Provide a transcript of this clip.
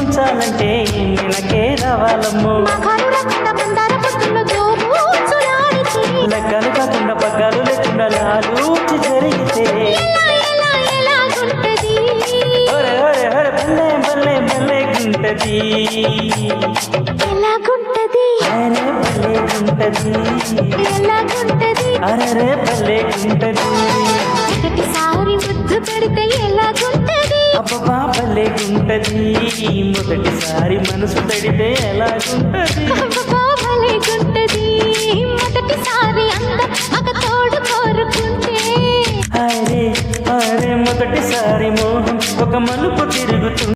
ఉంచాలంటే నినకే రావాలమ్ము. లెక్కలు కాకుండా పగ్గాలు లేకుండా లాలూచి జరిగితే. గుంటది ఎలాగుంటది? అరే బల్లే గుంటది ఎలాగుంటది? అరే బల్లే గుంటది మొదటిసారి ముద్దు పెడితే ఎలాగుంటది? అబ్బా బల్లే గుంటది మొదటిసారి మనసు తడితే ఎలాగుంటది? బాబలేగుంటది మొదటిసారి అంద మగ తోడు కోరుకుంటే. అరే అరే మొదటిసారి మోహం ఒక మలుపు తిరుగుతుంది.